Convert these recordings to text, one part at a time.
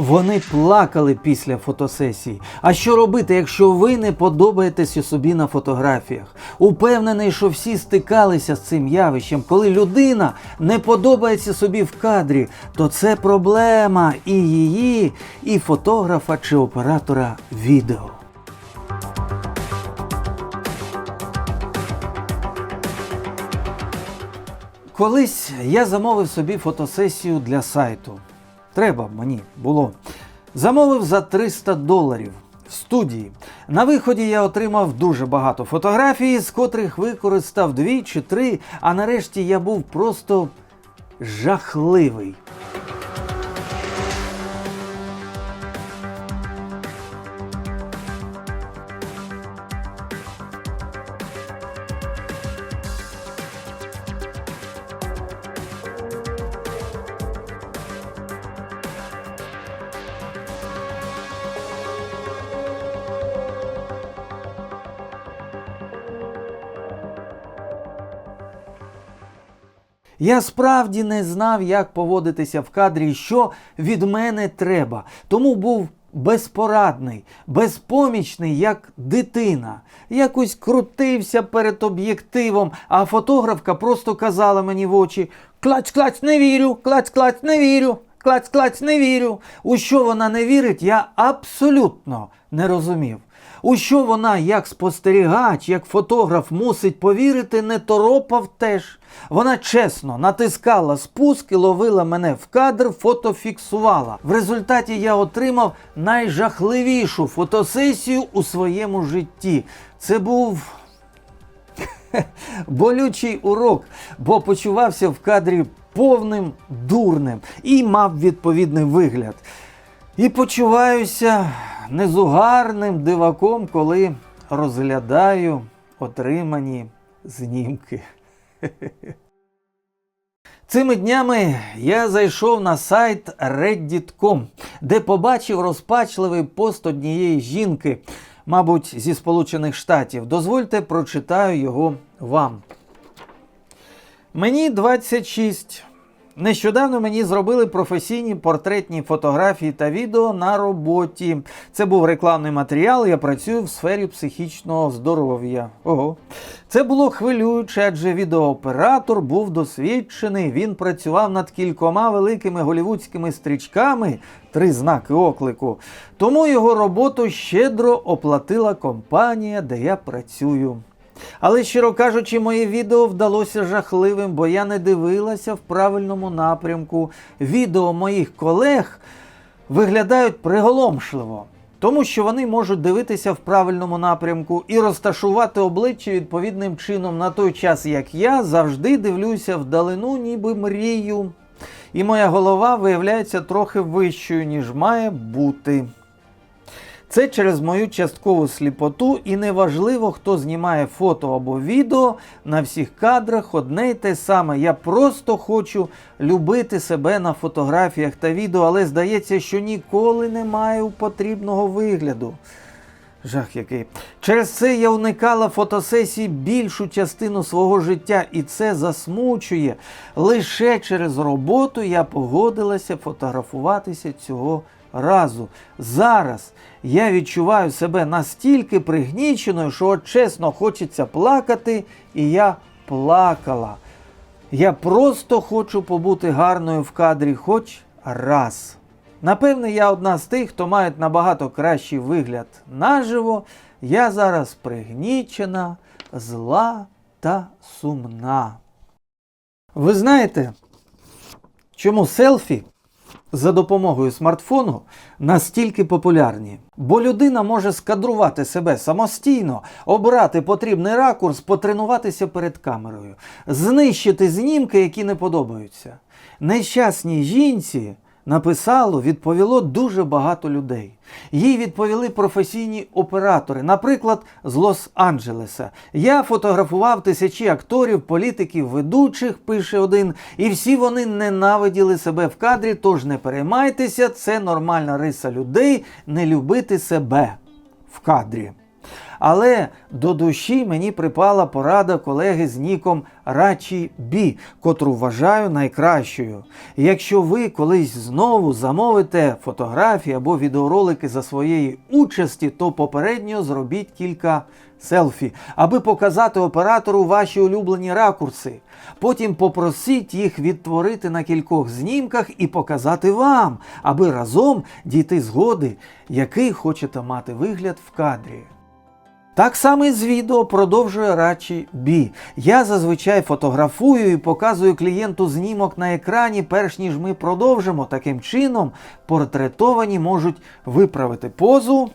Вони плакали після фотосесії. А що робити, якщо ви не подобаєтеся собі на фотографіях? Упевнений, що всі стикалися з цим явищем. Коли людина не подобається собі в кадрі, то це проблема і її, і фотографа чи оператора відео. Колись я замовив собі фотосесію для сайту. Треба мені було. Замовив за 300 доларів в студії. На виході я отримав дуже багато фотографій, з котрих використав дві чи три, а нарешті я був просто жахливий. Я справді не знав, як поводитися в кадрі, що від мене треба. Тому був безпорадний, безпомічний, як дитина. Якось крутився перед об'єктивом, а фотографка просто казала мені в очі: клац, клац, не вірю, клац, клац, не вірю. Клац, клац, не вірю. У що вона не вірить, я абсолютно не розумів. У що вона, як спостерігач, як фотограф, мусить повірити, не торопав теж. Вона чесно натискала спуск і ловила мене в кадр, фотофіксувала. В результаті я отримав найжахливішу фотосесію у своєму житті. Це був болючий урок, бо почувався в кадрі повним дурним і мав відповідний вигляд. І почуваюся незугарним диваком, коли розглядаю отримані знімки. Цими днями я зайшов на сайт reddit.com, де побачив розпачливий пост однієї жінки, мабуть, зі Сполучених Штатів. Дозвольте прочитаю його вам. Мені 26. Нещодавно мені зробили професійні портретні фотографії та відео на роботі. Це був рекламний матеріал. Я працюю в сфері психічного здоров'я. Ого. Це було хвилююче, адже відеооператор був досвідчений. Він працював над кількома великими голівудськими стрічками, три знаки оклику. Тому його роботу щедро оплатила компанія, де я працюю. Але, щиро кажучи, моє відео вдалося жахливим, бо я не дивилася в правильному напрямку. Відео моїх колег виглядають приголомшливо, тому що вони можуть дивитися в правильному напрямку і розташувати обличчя відповідним чином на той час, як я завжди дивлюся вдалину, ніби мрію. І моя голова виявляється трохи вищою, ніж має бути. Це через мою часткову сліпоту, і неважливо, хто знімає фото або відео на всіх кадрах одне й те саме. Я просто хочу любити себе на фотографіях та відео, але здається, що ніколи не маю потрібного вигляду. Жах який. Через це я уникала фотосесій більшу частину свого життя, і це засмучує. Лише через роботу я погодилася фотографуватися цього разу. Зараз я відчуваю себе настільки пригніченою, що от чесно хочеться плакати, і я плакала. Я просто хочу побути гарною в кадрі хоч раз. Напевне, я одна з тих, хто має набагато кращий вигляд наживо. Я зараз пригнічена, зла та сумна. Ви знаєте, чому селфі за допомогою смартфону настільки популярні? Бо людина може скадрувати себе самостійно, обрати потрібний ракурс, потренуватися перед камерою, знищити знімки, які не подобаються. Нещасній жінці написало, відповіло дуже багато людей. Їй відповіли професійні оператори, наприклад, з Лос-Анджелеса. Я фотографував тисячі акторів, політиків, ведучих, пише один, і всі вони ненавиділи себе в кадрі, тож не переймайтеся, це нормальна риса людей не любити себе в кадрі. Але до душі мені припала порада колеги з ніком Рачі Бі, котру вважаю найкращою. Якщо ви колись знову замовите фотографії або відеоролики за своєї участі, то попередньо зробіть кілька селфі, аби показати оператору ваші улюблені ракурси. Потім попросіть їх відтворити на кількох знімках і показати вам, аби разом дійти згоди, який хочете мати вигляд в кадрі. Так само з відео продовжує Рачі Бі. Я зазвичай фотографую і показую клієнту знімок на екрані, перш ніж ми продовжимо. Таким чином, портретовані можуть виправити позу,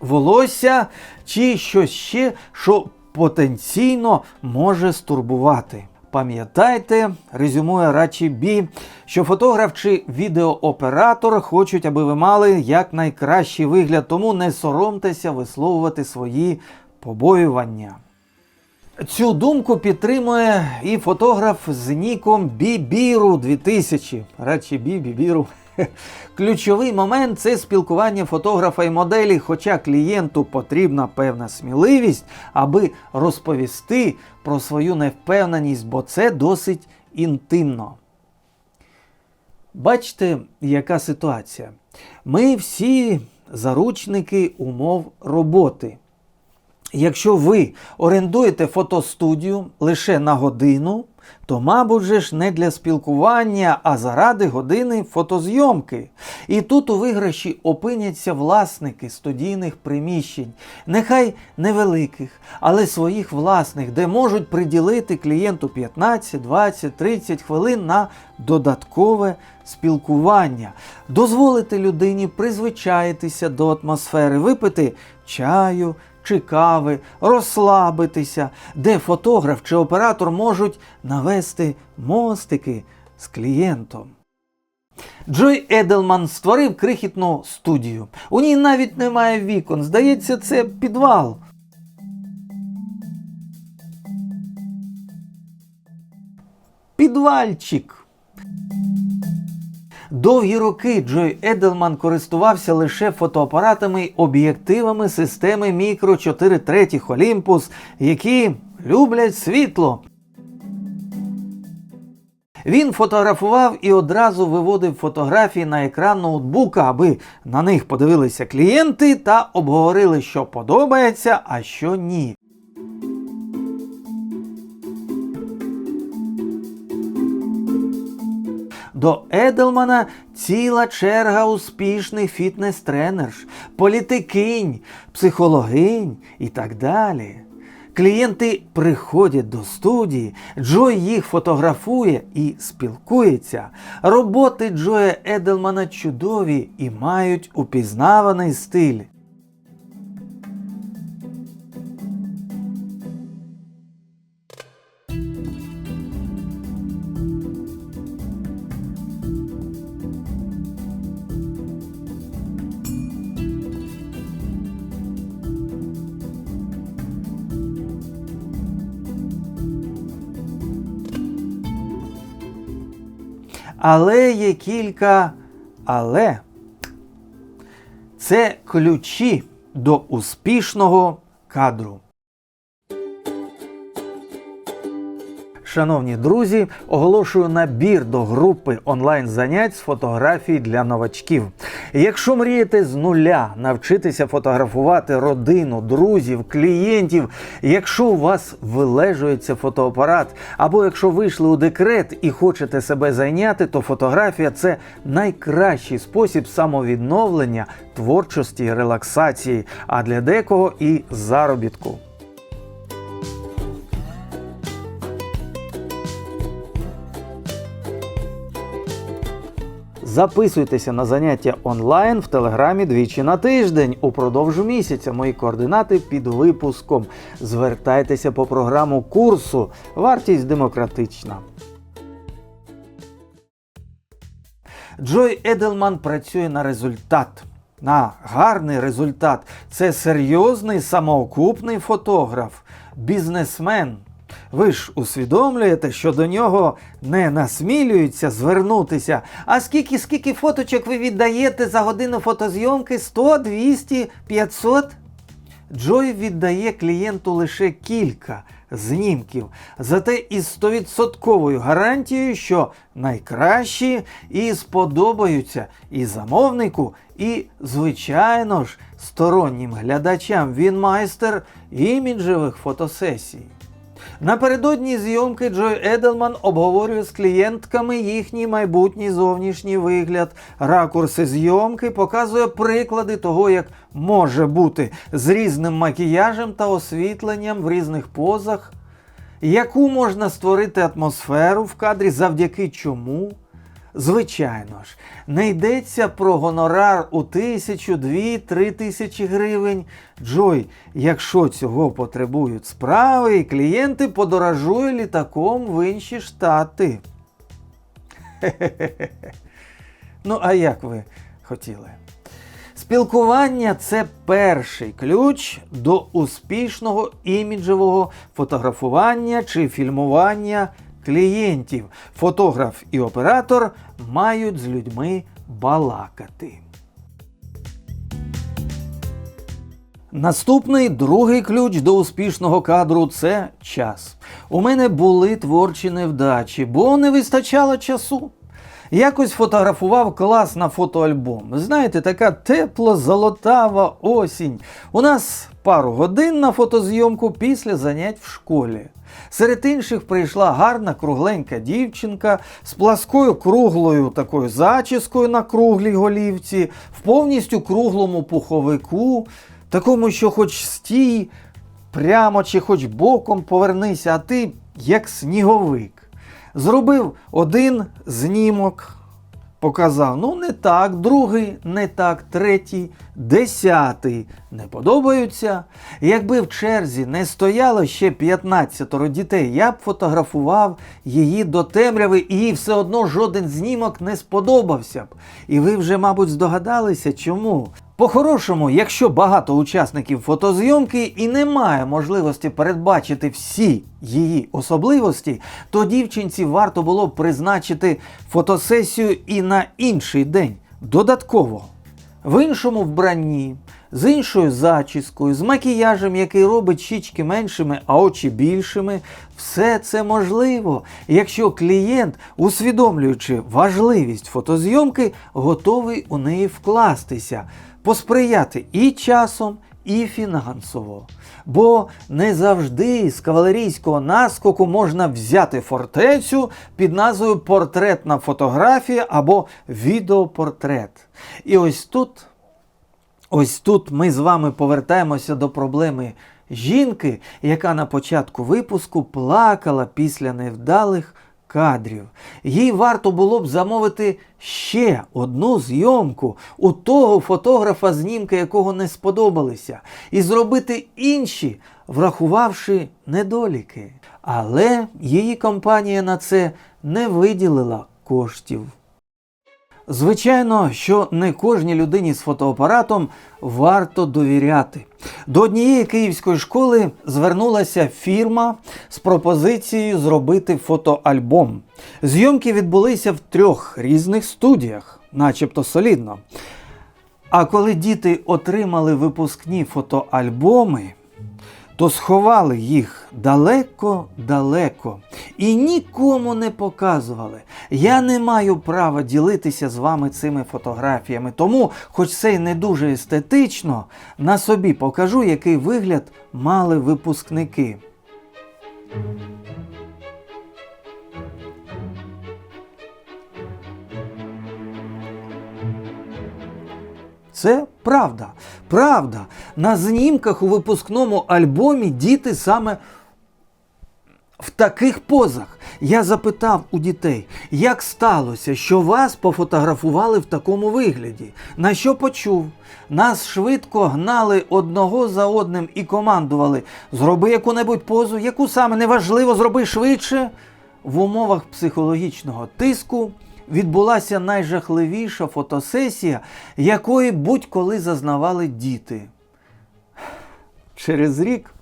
волосся чи щось ще, що потенційно може стурбувати. Пам'ятайте, резюмує Рачі Бі, що фотограф чи відеооператор хочуть, аби ви мали якнайкращий вигляд, тому не соромтеся висловувати свої побоювання. Цю думку підтримує і фотограф з ніком Бібіру 2000. Рачі Бі, Бібіру. Ключовий момент це спілкування фотографа і моделі, хоча клієнту потрібна певна сміливість, аби розповісти про свою невпевненість, бо це досить інтимно. Бачите, яка ситуація? Ми всі заручники умов роботи. Якщо ви орендуєте фотостудію лише на годину, то, мабуть, же ж не для спілкування, а заради години фотозйомки. І тут у виграші опиняться власники студійних приміщень, нехай невеликих, але своїх власних, де можуть приділити клієнту 15, 20, 30 хвилин на додаткове спілкування, дозволити людині призвичаїтися до атмосфери, випити чаю чи кави, розслабитися, де фотограф чи оператор можуть навести мостики з клієнтом. Джой Еделман створив крихітну студію. У ній навіть немає вікон. Здається, це підвал. Підвальчик. Довгі роки Джой Еделман користувався лише фотоапаратами й об'єктивами системи Micro 4 третіх Olympus, які люблять світло. Він фотографував і одразу виводив фотографії на екран ноутбука, аби на них подивилися клієнти та обговорили, що подобається, а що ні. До Еделмана ціла черга успішних фітнес-тренерш, політикинь, психологинь і так далі. Клієнти приходять до студії, Джой їх фотографує і спілкується. Роботи Джоя Еделмана чудові і мають упізнаваний стиль. Але є кілька але. Це ключі до успішного кадру. Шановні друзі, оголошую набір до групи онлайн-занять з фотографій для новачків. Якщо мрієте з нуля навчитися фотографувати родину, друзів, клієнтів, якщо у вас вилежується фотоапарат, або якщо вийшли у декрет і хочете себе зайняти, то фотографія це найкращий спосіб самовідновлення, творчості релаксації, а для декого і заробітку. Записуйтеся на заняття онлайн в телеграмі двічі на тиждень упродовж місяця. Мої координати під випуском. Звертайтеся по програму курсу. Вартість демократична. Джой Еделман працює на результат. На гарний результат. Це серйозний самоокупний фотограф, бізнесмен. Ви ж усвідомлюєте, що до нього не насмілюються звернутися. А скільки скільки фоточок ви віддаєте за годину фотозйомки? 100, 200, 500? Джой віддає клієнту лише кілька знімків, зате із стовідсотковою гарантією, що найкращі і сподобаються і замовнику, і, звичайно ж, стороннім глядачам. Він майстер іміджевих фотосесій. Напередодні зйомки Джой Еделман обговорює з клієнтками їхній майбутній зовнішній вигляд. Ракурси зйомки показує приклади того, як може бути з різним макіяжем та освітленням в різних позах, яку можна створити атмосферу в кадрі, завдяки чому. Звичайно ж, не йдеться про гонорар у тисячу, дві, три тисячі гривень. Джой, якщо цього потребують справи, і клієнти подорожує літаком в інші штати. Хе-хе-хе. Ну, а як ви хотіли? Спілкування це перший ключ до успішного іміджевого фотографування чи фільмування клієнтів. Фотограф і оператор мають з людьми балакати. Наступний другий ключ до успішного кадру це час. У мене були творчі невдачі, бо не вистачало часу. Якось фотографував клас на фотоальбом. Знаєте, така тепло золотава осінь. У нас пару годин на фотозйомку після занять в школі. Серед інших прийшла гарна кругленька дівчинка з пласкою круглою такою зачіскою на круглій голівці, в повністю круглому пуховику, такому, що хоч стій, прямо чи хоч боком повернися, а ти як сніговик. Зробив один знімок, показав, ну не так, другий, не так, третій, десятий не подобаються. Якби в черзі не стояло ще 15 дітей, я б фотографував її до темряви, і їй все одно жоден знімок не сподобався б. І ви вже, мабуть, здогадалися, чому. По-хорошому, якщо багато учасників фотозйомки і немає можливості передбачити всі її особливості, то дівчинці варто було б призначити фотосесію і на інший день додатково. В іншому вбранні, з іншою зачіскою, з макіяжем, який робить щічки меншими, а очі більшими, все це можливо, якщо клієнт, усвідомлюючи важливість фотозйомки, готовий у неї вкластися, посприяти і часом, і фінансово. Бо не завжди з кавалерійського наскоку можна взяти фортецю під назвою портретна фотографія або відеопортрет. І ось тут, ось тут ми з вами повертаємося до проблеми жінки, яка на початку випуску плакала після невдалих кадрів. Їй варто було б замовити ще одну зйомку у того фотографа, знімки якого не сподобалися, і зробити інші, врахувавши недоліки. Але її компанія на це не виділила коштів. Звичайно, що не кожній людині з фотоапаратом варто довіряти. До однієї київської школи звернулася фірма з пропозицією зробити фотоальбом. Зйомки відбулися в трьох різних студіях, начебто солідно. А коли діти отримали випускні фотоальбоми, то сховали їх далеко-далеко і нікому не показували. Я не маю права ділитися з вами цими фотографіями, тому, хоч це й не дуже естетично, на собі покажу, який вигляд мали випускники. Це правда. Правда. На знімках у випускному альбомі діти саме в таких позах. Я запитав у дітей, як сталося, що вас пофотографували в такому вигляді. На що почув? Нас швидко гнали одного за одним і командували: зроби яку-небудь позу, яку саме неважливо, зроби швидше. В умовах психологічного тиску відбулася найжахливіша фотосесія, якої будь-коли зазнавали діти. Через рік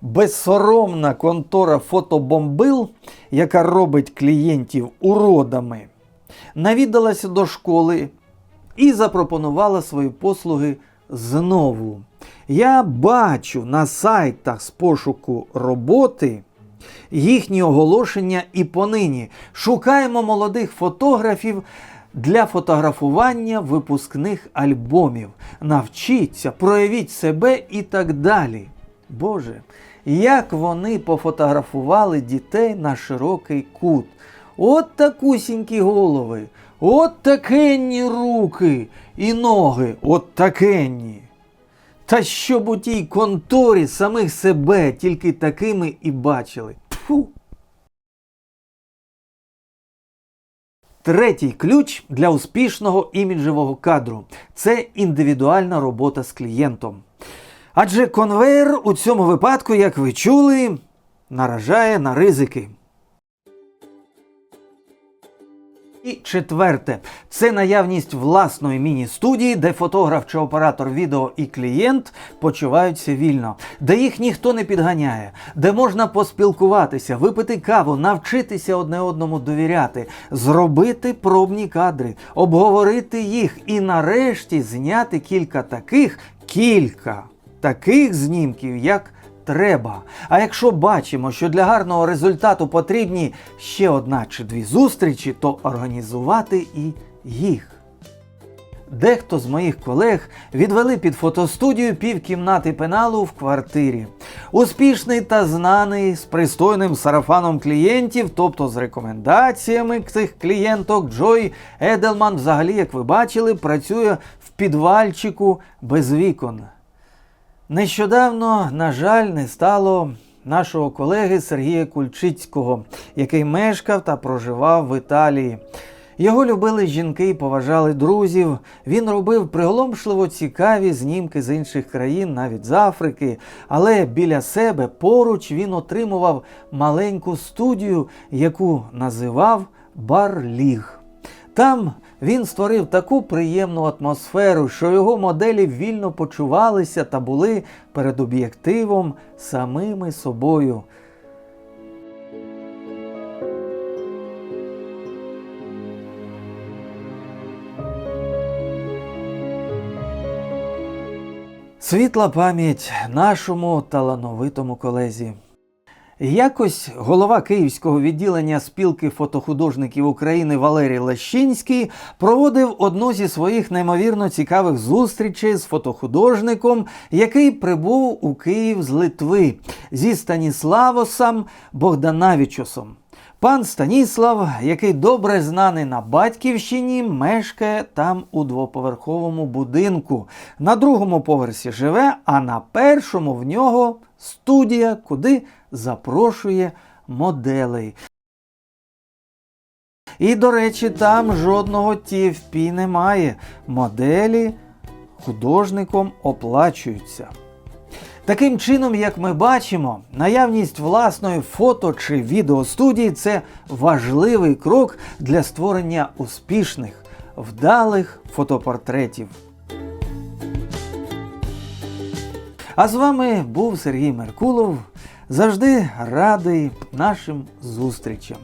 безсоромна контора фотобомбил, яка робить клієнтів уродами, навідалася до школи і запропонувала свої послуги знову. Я бачу на сайтах з пошуку роботи їхні оголошення і понині. Шукаємо молодих фотографів для фотографування випускних альбомів. Навчіться, проявіть себе і так далі. Боже, як вони пофотографували дітей на широкий кут. От такусінькі голови, от такенні руки і ноги, от такенні. Та щоб у тій конторі самих себе тільки такими і бачили. Тфу. Третій ключ для успішного іміджевого кадру це індивідуальна робота з клієнтом. Адже конвейер у цьому випадку, як ви чули, наражає на ризики. І четверте, це наявність власної міні-студії, де фотограф чи оператор відео і клієнт почуваються вільно, де їх ніхто не підганяє, де можна поспілкуватися, випити каву, навчитися одне одному довіряти, зробити пробні кадри, обговорити їх і нарешті зняти кілька таких, кілька таких знімків, як треба. А якщо бачимо, що для гарного результату потрібні ще одна чи дві зустрічі, то організувати і їх. Дехто з моїх колег відвели під фотостудію півкімнати пеналу в квартирі. Успішний та знаний з пристойним сарафаном клієнтів, тобто з рекомендаціями цих клієнток, Джой Еделман, взагалі, як ви бачили, працює в підвальчику без вікон. Нещодавно, на жаль, не стало нашого колеги Сергія Кульчицького, який мешкав та проживав в Італії. Його любили жінки і поважали друзів. Він робив приголомшливо цікаві знімки з інших країн, навіть з Африки. Але біля себе поруч він отримував маленьку студію, яку називав Барліг. Там він створив таку приємну атмосферу, що його моделі вільно почувалися та були перед об'єктивом самими собою. Світла пам'ять нашому талановитому колезі. Якось голова Київського відділення спілки фотохудожників України Валерій Лещинський проводив одну зі своїх неймовірно цікавих зустрічей з фотохудожником, який прибув у Київ з Литви зі Станіславосом Богданавічусом. Пан Станіслав, який добре знаний на батьківщині, мешкає там у двоповерховому будинку. На другому поверсі живе, а на першому в нього студія, куди запрошує моделей. І, до речі, там жодного TFP немає. Моделі художником оплачуються. Таким чином, як ми бачимо, наявність власної фото чи відеостудії це важливий крок для створення успішних, вдалих фотопортретів. А з вами був Сергій Меркулов. Завжди радий нашим зустрічам.